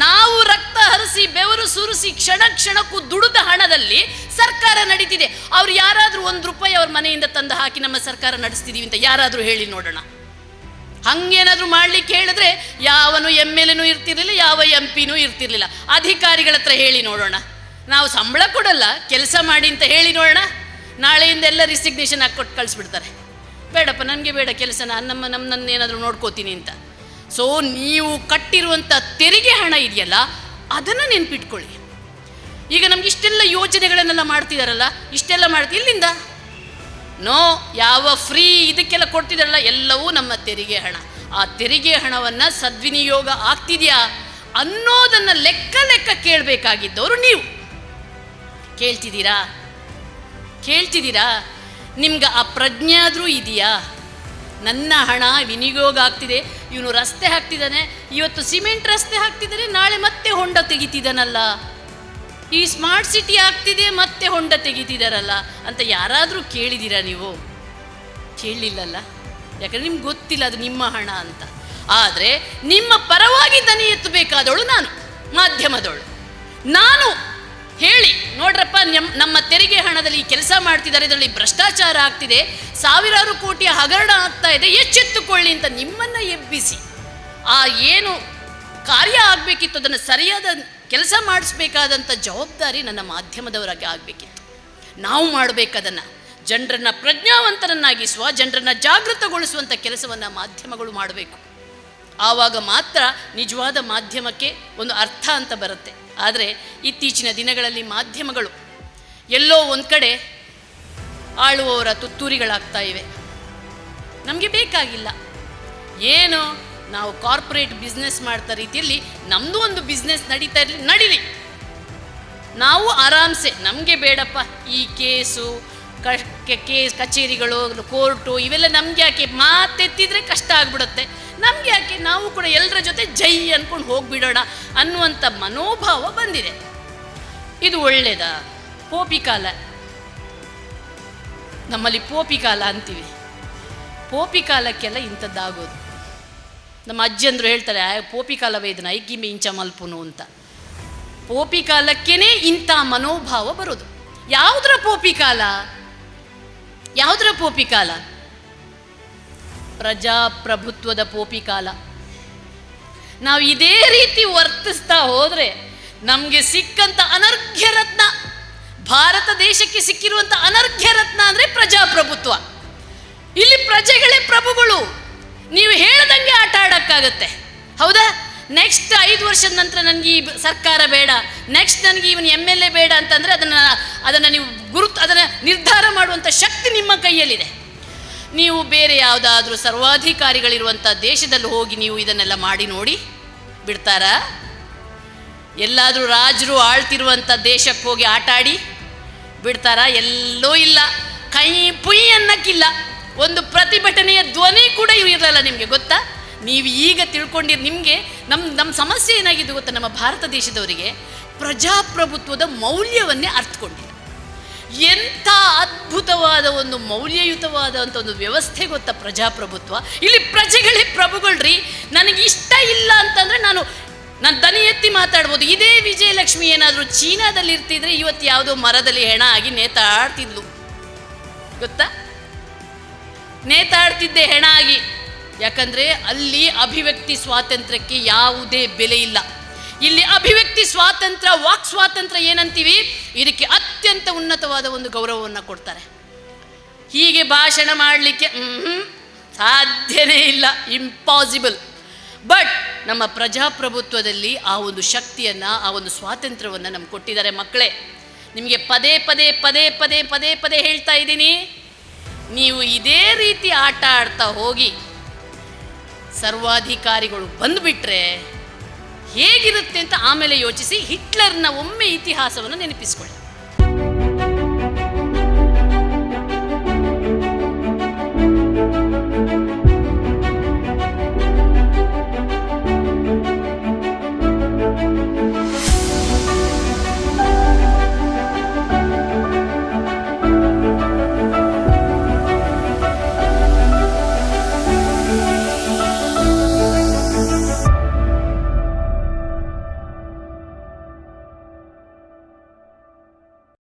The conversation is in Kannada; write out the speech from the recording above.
ನಾವು ರಕ್ತ ಹರಿಸಿ, ಬೆವರು ಸುರಿಸಿ, ಕ್ಷಣ ಕ್ಷಣಕ್ಕೂ ದುಡಿದ ಹಣದಲ್ಲಿ ಸರ್ಕಾರ ನಡೀತಿದೆ. ಅವ್ರು ಯಾರಾದರೂ ಒಂದು ರೂಪಾಯಿ ಅವ್ರ ಮನೆಯಿಂದ ತಂದು ಹಾಕಿ ನಮ್ಮ ಸರ್ಕಾರ ನಡೆಸ್ತಿದೀವಿ ಅಂತ ಯಾರಾದರೂ ಹೇಳಿ ನೋಡೋಣ. ಹಂಗೇನಾದರೂ ಮಾಡ್ಲಿಕ್ಕೆ ಹೇಳಿದ್ರೆ ಯಾವನು ಎಂ ಎಲ್ ಎನೂ ಇರ್ತಿರ್ಲಿಲ್ಲ, ಯಾವ ಎಂ ಪಿನೂ ಇರ್ತಿರ್ಲಿಲ್ಲ. ಅಧಿಕಾರಿಗಳ ಹತ್ರ ಹೇಳಿ ನೋಡೋಣ. ನಾವು ಸಂಬಳ ಕೊಡಲ್ಲ, ಕೆಲಸ ಮಾಡಿ ಅಂತ ಹೇಳಿ ನೋಡೋಣ. ನಾಳೆಯಿಂದ ಎಲ್ಲ ರಿಸಿಗ್ನೇಷನ್ ಹಾಕ್ಕೊಟ್ಟು ಕಳಿಸ್ಬಿಡ್ತಾರೆ. ಬೇಡಪ್ಪ, ನನಗೆ ಬೇಡ ಕೆಲಸ ನಾನು ನಮ್ಮ ನಮ್ಮನ್ನು ಏನಾದರೂ ನೋಡ್ಕೋತೀನಿ ಅಂತ. ಸೊ ನೀವು ಕಟ್ಟಿರುವಂಥ ತೆರಿಗೆ ಹಣ ಇದೆಯಲ್ಲ, ಅದನ್ನು ನೆನ್ಪಿಟ್ಕೊಳ್ಳಿ. ಈಗ ನಮ್ಗೆ ಇಷ್ಟೆಲ್ಲ ಯೋಜನೆಗಳನ್ನೆಲ್ಲ ಮಾಡ್ತಿದಾರಲ್ಲ, ಇಷ್ಟೆಲ್ಲ ಮಾಡ್ತಿ ಇಲ್ಲಿಂದ? ನೋ ಯಾವ ಫ್ರೀ ಇದಕ್ಕೆಲ್ಲ ಕೊಡ್ತಿದಾರಲ್ಲ, ಎಲ್ಲವೂ ನಮ್ಮ ತೆರಿಗೆ ಹಣ. ಆ ತೆರಿಗೆ ಹಣವನ್ನು ಸದ್ವಿನಿಯೋಗ ಆಗ್ತಿದೆಯಾ ಅನ್ನೋದನ್ನು ಲೆಕ್ಕ ಲೆಕ್ಕ ಕೇಳಬೇಕಾಗಿದ್ದವರು ನೀವು. ಕೇಳ್ತಿದ್ದೀರಾ? ಕೇಳ್ತಿದ್ದೀರಾ? ನಿಮ್ಗೆ ಆ ಪ್ರಜ್ಞೆ ಆದರೂ ಇದೆಯಾ? ನನ್ನ ಹಣ ವಿನಿಯೋಗ ಆಗ್ತಿದೆ, ಇವನು ರಸ್ತೆ ಹಾಕ್ತಿದ್ದಾನೆ, ಇವತ್ತು ಸಿಮೆಂಟ್ ರಸ್ತೆ ಹಾಕ್ತಿದ್ದಾನೆ ನಾಳೆ ಮತ್ತೆ ಹೊಂಡ ತೆಗಿತಿದ್ದಾನಲ್ಲ. ಈ ಸ್ಮಾರ್ಟ್ ಸಿಟಿ ಆಗ್ತಿದೆ, ಮತ್ತೆ ಹೊಂಡ ತೆಗಿತಿದಾರಲ್ಲ ಅಂತ ಯಾರಾದರೂ ಕೇಳಿದ್ದೀರಾ ನೀವು? ಕೇಳಲಿಲ್ಲಲ್ಲ? ಯಾಕಂದ್ರೆ ನಿಮ್ಗೆ ಗೊತ್ತಿಲ್ಲ ಅದು ನಿಮ್ಮ ಹಣ ಅಂತ. ಆದರೆ ನಿಮ್ಮ ಪರವಾಗಿ ದನಿ ಎತ್ತಬೇಕಾದವಳು ನಾನು, ಮಾಧ್ಯಮದವಳು. ನಾನು ಹೇಳಿ, ನೋಡ್ರಪ್ಪ ನಮ್ಮ ನಮ್ಮ ತೆರಿಗೆ ಹಣದಲ್ಲಿ ಕೆಲಸ ಮಾಡ್ತಿದ್ದಾರೆ, ಇದರಲ್ಲಿ ಭ್ರಷ್ಟಾಚಾರ ಆಗ್ತಿದೆ, ಸಾವಿರಾರು ಕೋಟಿಯ ಹಗರಣ ಆಗ್ತಾ ಇದೆ, ಎಚ್ಚೆತ್ತುಕೊಳ್ಳಿ ಅಂತ ನಿಮ್ಮನ್ನು ಎಬ್ಬಿಸಿ. ಆ ಏನು ಕಾರ್ಯ ಆಗಬೇಕಿತ್ತು, ಅದನ್ನು ಸರಿಯಾದ ಕೆಲಸ ಮಾಡಿಸ್ಬೇಕಾದಂಥ ಜವಾಬ್ದಾರಿ ನನ್ನ ಮಾಧ್ಯಮದವರಾಗಿ ಆಗಬೇಕಿತ್ತು. ನಾವು ಮಾಡಬೇಕದನ್ನು, ಜನರನ್ನು ಪ್ರಜ್ಞಾವಂತರನ್ನಾಗಿಸುವ, ಜನರನ್ನು ಜಾಗೃತಗೊಳಿಸುವಂಥ ಕೆಲಸವನ್ನು ಮಾಧ್ಯಮಗಳು ಮಾಡಬೇಕು. ಆವಾಗ ಮಾತ್ರ ನಿಜವಾದ ಮಾಧ್ಯಮಕ್ಕೆ ಒಂದು ಅರ್ಥ ಅಂತ ಬರುತ್ತೆ. ಆದರೆ ಇತ್ತೀಚಿನ ದಿನಗಳಲ್ಲಿ ಮಾಧ್ಯಮಗಳು ಎಲ್ಲೋ ಒಂದು ಕಡೆ ಆಳುವವರ ತುತ್ತೂರಿಗಳಾಗ್ತಾ ಇವೆ. ನಮಗೆ ಬೇಕಾಗಿಲ್ಲ. ಏನು ನಾವು ಕಾರ್ಪೊರೇಟ್ ಬಿಸ್ನೆಸ್ ಮಾಡ್ತಾ ರೀತಿಯಲ್ಲಿ ನಮ್ಮದು ಒಂದು ಬಿಸ್ನೆಸ್ ನಡೀತಾ ಇರಲಿ, ನಡೀಲಿ. ನಾವು ಆರಾಮ್ಸೆ, ನಮಗೆ ಬೇಡಪ್ಪ. ಈ ಕೇಸು ಕೇಸ್ ಕಚೇರಿಗಳು, ಕೋರ್ಟು, ಇವೆಲ್ಲ ನಮ್ಗೆ ಯಾಕೆ ಮಾತೆತ್ತಿದ್ರೆ ಕಷ್ಟ ಆಗ್ಬಿಡುತ್ತೆ. ನಮ್ಗೆ ಯಾಕೆ? ನಾವು ಕೂಡ ಎಲ್ಲರ ಜೊತೆ ಜೈ ಅನ್ಕೊಂಡು ಹೋಗ್ಬಿಡೋಣ ಅನ್ನುವಂಥ ಮನೋಭಾವ ಬಂದಿದೆ. ಇದು ಒಳ್ಳೇದಾ? ಪೋಪಿಕಾಲ ನಮ್ಮಲ್ಲಿ ಪೋಪಿಕಾಲ ಅಂತೀವಿ. ಪೋಪಿ ಕಾಲಕ್ಕೆಲ್ಲ ಇಂಥದ್ದಾಗೋದು. ನಮ್ಮ ಅಜ್ಜಿಯಂದರು ಹೇಳ್ತಾರೆ "ಆ, ಪೋಪಿ ಕಾಲ ವೇದನ ಐಕಿಮೆ ಇಂಚ ಮಲ್ಪುನು ಅಂತ. ಪೋಪಿ ಕಾಲಕ್ಕೇನೆ ಇಂಥ ಮನೋಭಾವ ಬರೋದು. ಯಾವುದರ ಪೋಪಿಕಾಲ ಯಾವುದರ ಪೋಪಿ ಕಾಲ? ಪ್ರಜಾಪ್ರಭುತ್ವದ ಪೋಪಿ ಕಾಲ. ನಾವು ಇದೇ ರೀತಿ ವರ್ತಿಸ್ತಾ ಹೋದ್ರೆ ನಮಗೆ ಸಿಕ್ಕಂತ ಅನರ್ಘ್ಯ ರತ್ನ, ಭಾರತ ದೇಶಕ್ಕೆ ಸಿಕ್ಕಿರುವಂತ ಅನರ್ಘ್ಯ ರತ್ನ ಅಂದ್ರೆ ಪ್ರಜಾಪ್ರಭುತ್ವ. ಇಲ್ಲಿ ಪ್ರಜೆಗಳೇ ಪ್ರಭುಗಳು. ನೀವು ಹೇಳ್ದಂಗೆ ಆಟ ಆಡಕ್ಕಾಗತ್ತೆ. ಹೌದಾ? ನೆಕ್ಸ್ಟ್ ಐದು ವರ್ಷದ ನಂತರ ನನಗೆ ಈ ಸರ್ಕಾರ ಬೇಡ. ನೆಕ್ಸ್ಟ್ ನನಗೆ ಇವನು ಎಂ ಎಲ್ ಎ ಬೇಡ ಅಂತಂದ್ರೆ ಅದನ್ನ ಅದನ್ನ ನೀವು ಗುರುತು ಅದನ್ನ ನಿರ್ಧಾರ ಮಾಡುವಂಥ ಶಕ್ತಿ ನಿಮ್ಮ ಕೈಯಲ್ಲಿದೆ. ನೀವು ಬೇರೆ ಯಾವುದಾದ್ರೂ ಸರ್ವಾಧಿಕಾರಿಗಳಿರುವಂಥ ದೇಶದಲ್ಲಿ ಹೋಗಿ ನೀವು ಇದನ್ನೆಲ್ಲ ಮಾಡಿ ನೋಡಿ. ಬಿಡ್ತಾರಾ? ಎಲ್ಲಾದರೂ ರಾಜರು ಆಳ್ತಿರುವಂಥ ದೇಶಕ್ಕೆ ಹೋಗಿ ಆಟಾಡಿ ಬಿಡ್ತಾರಾ? ಎಲ್ಲೋ ಇಲ್ಲ. ಕೈ ಪುಯ್ ಅನ್ನಕ್ಕಿಲ್ಲ. ಒಂದು ಪ್ರತಿಭಟನೆಯ ಧ್ವನಿ ಕೂಡ ಇರಲ್ಲ ನಿಮಗೆ, ಗೊತ್ತಾ? ನೀವು ಈಗ ತಿಳ್ಕೊಂಡಿರ್ ನಿಮಗೆ ನಮ್ಮ ನಮ್ಮ ಸಮಸ್ಯೆ ಏನಾಗಿದೆ ಗೊತ್ತಾ? ನಮ್ಮ ಭಾರತ ದೇಶದವರಿಗೆ ಪ್ರಜಾಪ್ರಭುತ್ವದ ಮೌಲ್ಯವನ್ನೇ ಅರ್ಥಕೊಂಡಿಲ್ಲ ಎಂಥ ಅದ್ಭುತವಾದ ಒಂದು ಮೌಲ್ಯಯುತವಾದಂಥ ಒಂದು ವ್ಯವಸ್ಥೆ ಗೊತ್ತಾ ಪ್ರಜಾಪ್ರಭುತ್ವ? ಇಲ್ಲಿ ಪ್ರಜೆಗಳೇ ಪ್ರಭುಗಳ್ರಿ. ನನಗೆ ಇಷ್ಟ ಇಲ್ಲ ಅಂತಂದ್ರೆ ನಾನು ನಾನು ದನಿ ಎತ್ತಿ ಮಾತಾಡ್ಬೋದು. ಇದೇ ವಿಜಯಲಕ್ಷ್ಮಿ ಏನಾದರೂ ಚೀನಾದಲ್ಲಿ ಇರ್ತಿದ್ರೆ ಇವತ್ತು ಯಾವುದೋ ಮರದಲ್ಲಿ ಹೆಣ ಆಗಿ ನೇತಾಡ್ತಿದ್ಲು. ಗೊತ್ತಾ? ನೇತಾಡ್ತಿದ್ದೆ ಹೆಣ ಆಗಿ. ಯಾಕಂದ್ರೆ ಅಲ್ಲಿ ಅಭಿವ್ಯಕ್ತಿ ಸ್ವಾತಂತ್ರ್ಯಕ್ಕೆ ಯಾವುದೇ ಬೆಲೆ ಇಲ್ಲ. ಇಲ್ಲಿ ಅಭಿವ್ಯಕ್ತಿ ಸ್ವಾತಂತ್ರ್ಯ, ವಾಕ್ ಸ್ವಾತಂತ್ರ್ಯ ಏನಂತೀವಿ? ಇದಕ್ಕೆ ಅತ್ಯಂತ ಉನ್ನತವಾದ ಒಂದು ಗೌರವವನ್ನು ಕೊಡ್ತಾರೆ. ಹೀಗೆ ಭಾಷಣ ಮಾಡಲಿಕ್ಕೆ ಸಾಧ್ಯನೇ ಇಲ್ಲ ಇಂಪಾಸಿಬಲ್ ಬಟ್ ನಮ್ಮ ಪ್ರಜಾಪ್ರಭುತ್ವದಲ್ಲಿ ಆ ಒಂದು ಶಕ್ತಿಯನ್ನು, ಆ ಒಂದು ಸ್ವಾತಂತ್ರ್ಯವನ್ನು ನಮ್ಗೆ ಕೊಟ್ಟಿದ್ದಾರೆ ಮಕ್ಕಳೇ. ನಿಮಗೆ ಪದೇ ಪದೇ ಪದೇ ಪದೇ ಪದೇ ಪದೇ ಹೇಳ್ತಾ ಇದ್ದೀನಿ. ನೀವು ಇದೇ ರೀತಿ ಆಟ ಆಡ್ತಾ ಹೋಗಿ, ಸರ್ವಾಧಿಕಾರಿಗಳು ಬಂದುಬಿಟ್ರೆ ಹೇಗಿರುತ್ತೆ ಅಂತ ಆಮೇಲೆ ಯೋಚಿಸಿ ಹಿಟ್ಲರ್ನ ಒಮ್ಮೆ ಇತಿಹಾಸವನ್ನು ನೆನಪಿಸ್ಕೊಳ್ಳಿ.